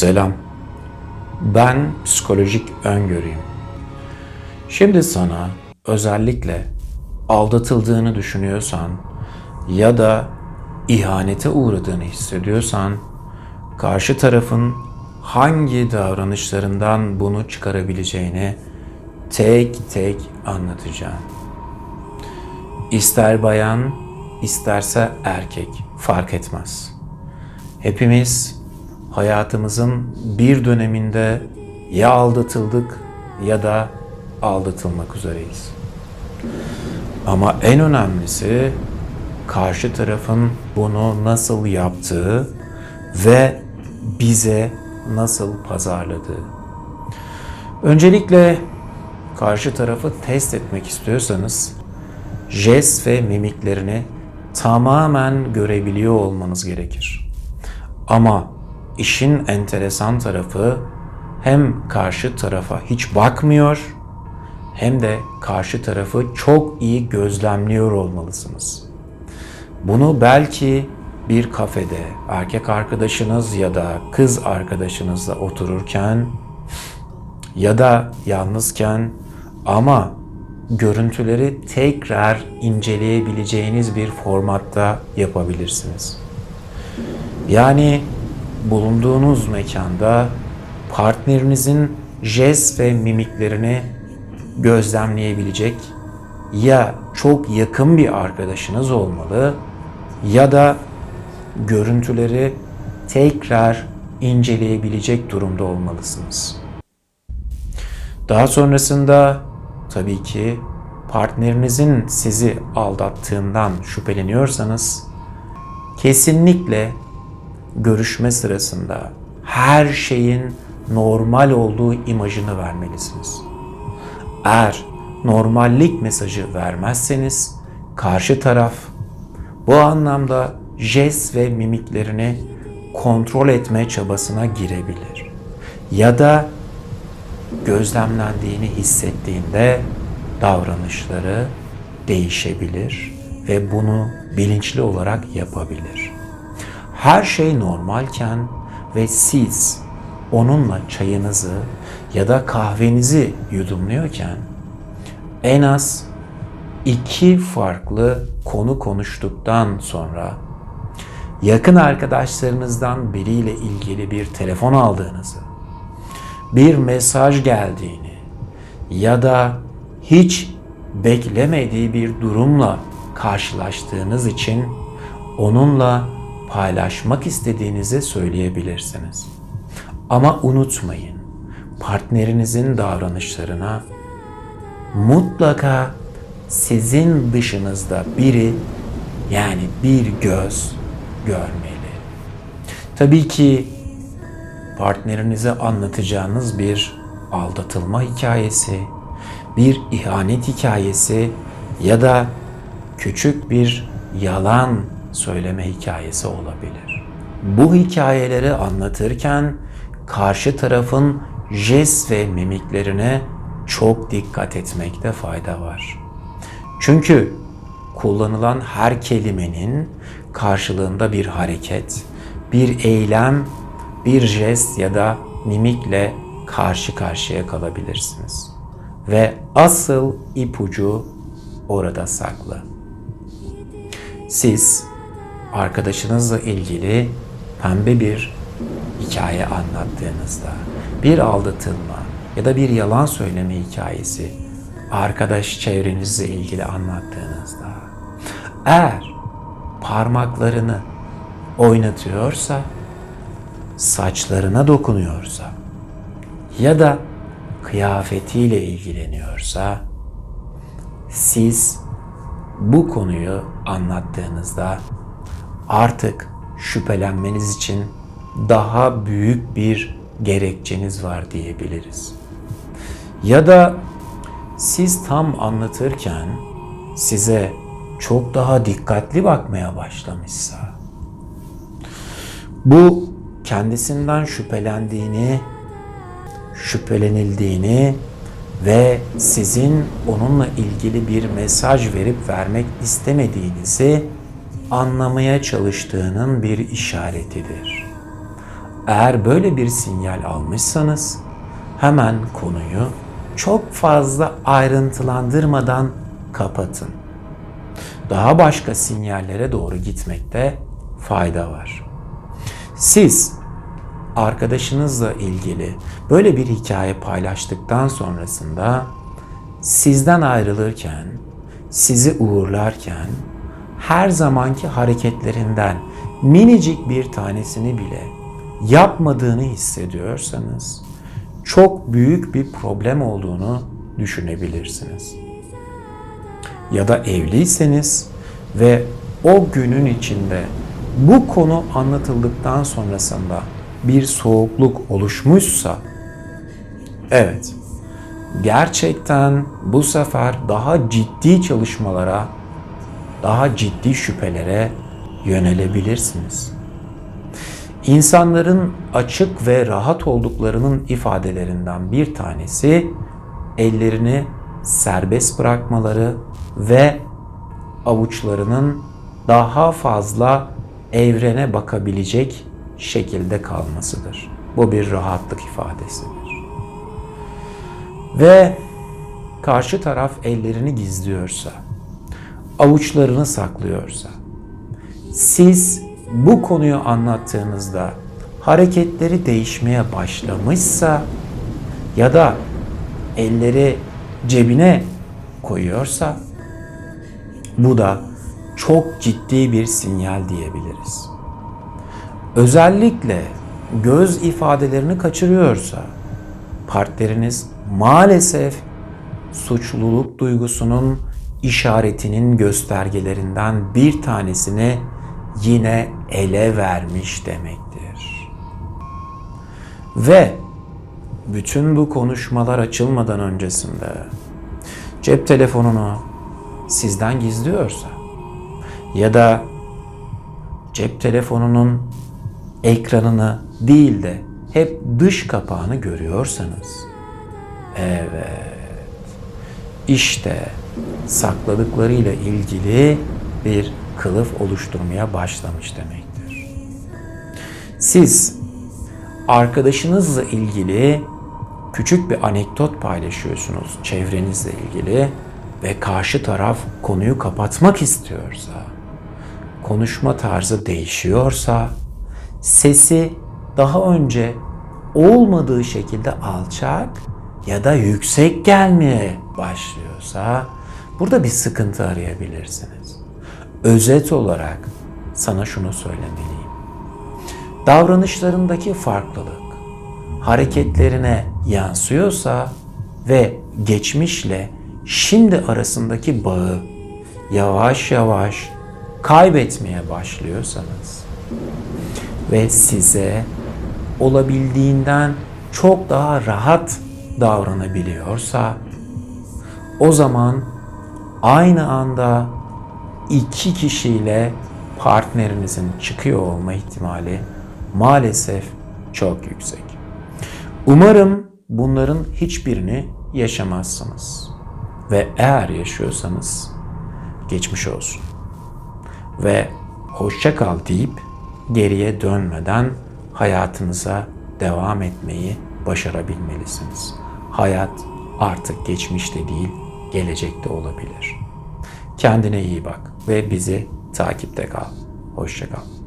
Selam. Ben psikolojik öngörüyüm. Şimdi sana özellikle aldatıldığını düşünüyorsan ya da ihanete uğradığını hissediyorsan karşı tarafın hangi davranışlarından bunu çıkarabileceğini tek tek anlatacağım. İster bayan, isterse erkek fark etmez. Hepimiz hayatımızın bir döneminde ya aldatıldık ya da aldatılmak üzereyiz. Ama en önemlisi karşı tarafın bunu nasıl yaptığı ve bize nasıl pazarladığı. Öncelikle karşı tarafı test etmek istiyorsanız jest ve mimiklerini tamamen görebiliyor olmanız gerekir. Ama işin enteresan tarafı hem karşı tarafa hiç bakmıyor hem de karşı tarafı çok iyi gözlemliyor olmalısınız. Bunu belki bir kafede erkek arkadaşınız ya da kız arkadaşınızla otururken ya da yalnızken ama görüntüleri tekrar inceleyebileceğiniz bir formatta yapabilirsiniz. Yani bulunduğunuz mekanda partnerinizin jest ve mimiklerini gözlemleyebilecek ya çok yakın bir arkadaşınız olmalı ya da görüntüleri tekrar inceleyebilecek durumda olmalısınız. Daha sonrasında tabii ki partnerinizin sizi aldattığından şüpheleniyorsanız kesinlikle görüşme sırasında her şeyin normal olduğu imajını vermelisiniz. Eğer normallik mesajı vermezseniz karşı taraf bu anlamda jest ve mimiklerini kontrol etme çabasına girebilir. Ya da gözlemlendiğini hissettiğinde davranışları değişebilir ve bunu bilinçli olarak yapabilir. Her şey normalken ve siz onunla çayınızı ya da kahvenizi yudumluyorken en az iki farklı konu konuştuktan sonra yakın arkadaşlarınızdan biriyle ilgili bir telefon aldığınızı, bir mesaj geldiğini ya da hiç beklemediği bir durumla karşılaştığınız için onunla paylaşmak istediğinizi söyleyebilirsiniz. Ama unutmayın, partnerinizin davranışlarına mutlaka sizin dışınızda biri yani bir göz görmeli. Tabii ki partnerinize anlatacağınız bir aldatılma hikayesi, bir ihanet hikayesi ya da küçük bir yalan söyleme hikayesi olabilir. Bu hikayeleri anlatırken karşı tarafın jest ve mimiklerine çok dikkat etmekte fayda var. Çünkü kullanılan her kelimenin karşılığında bir hareket, bir eylem, bir jest ya da mimikle karşı karşıya kalabilirsiniz. Ve asıl ipucu orada saklı. Siz arkadaşınızla ilgili pembe bir hikaye anlattığınızda, bir aldatılma ya da bir yalan söyleme hikayesi arkadaş çevrenizle ilgili anlattığınızda eğer parmaklarını oynatıyorsa, saçlarına dokunuyorsa ya da kıyafetiyle ilgileniyorsa siz bu konuyu anlattığınızda artık şüphelenmeniz için daha büyük bir gerekçeniz var diyebiliriz. Ya da siz tam anlatırken size çok daha dikkatli bakmaya başlamışsa bu kendisinden şüphelendiğini, şüphelenildiğini ve sizin onunla ilgili bir mesaj verip vermek istemediğinizi anlamaya çalıştığının bir işaretidir. Eğer böyle bir sinyal almışsanız hemen konuyu çok fazla ayrıntılandırmadan kapatın. Daha başka sinyallere doğru gitmekte fayda var. Siz arkadaşınızla ilgili böyle bir hikaye paylaştıktan sonrasında sizden ayrılırken, sizi uğurlarken her zamanki hareketlerinden minicik bir tanesini bile yapmadığını hissediyorsanız çok büyük bir problem olduğunu düşünebilirsiniz. Ya da evliyseniz ve o günün içinde bu konu anlatıldıktan sonrasında bir soğukluk oluşmuşsa evet gerçekten bu sefer daha ciddi çalışmalara, daha ciddi şüphelere yönelebilirsiniz. İnsanların açık ve rahat olduklarının ifadelerinden bir tanesi ellerini serbest bırakmaları ve avuçlarının daha fazla evrene bakabilecek şekilde kalmasıdır. Bu bir rahatlık ifadesidir. Ve karşı taraf ellerini gizliyorsa, avuçlarını saklıyorsa, siz bu konuyu anlattığınızda hareketleri değişmeye başlamışsa ya da elleri cebine koyuyorsa bu da çok ciddi bir sinyal diyebiliriz. Özellikle göz ifadelerini kaçırıyorsa partneriniz maalesef suçluluk duygusunun işaretinin göstergelerinden bir tanesini yine ele vermiş demektir. Ve bütün bu konuşmalar açılmadan öncesinde cep telefonunu sizden gizliyorsa ya da cep telefonunun ekranını değil de hep dış kapağını görüyorsanız evet işte sakladıklarıyla ilgili bir kılıf oluşturmaya başlamış demektir. Siz arkadaşınızla ilgili küçük bir anekdot paylaşıyorsunuz çevrenizle ilgili ve karşı taraf konuyu kapatmak istiyorsa, konuşma tarzı değişiyorsa, sesi daha önce olmadığı şekilde alçak ya da yüksek gelmeye başlıyorsa burada bir sıkıntı arayabilirsiniz. Özet olarak sana şunu söylemeliyim. Davranışlarındaki farklılık hareketlerine yansıyorsa ve geçmişle şimdi arasındaki bağı yavaş yavaş kaybetmeye başlıyorsanız ve size olabildiğinden çok daha rahat davranabiliyorsa o zaman aynı anda iki kişiyle partnerinizin çıkıyor olma ihtimali maalesef çok yüksek. Umarım bunların hiçbirini yaşamazsınız. Ve eğer yaşıyorsanız geçmiş olsun. Ve hoşça kal deyip geriye dönmeden hayatınıza devam etmeyi başarabilmelisiniz. Hayat artık geçmişte değil, gelecekte olabilir. Kendine iyi bak ve bizi takipte kal. Hoşça kal.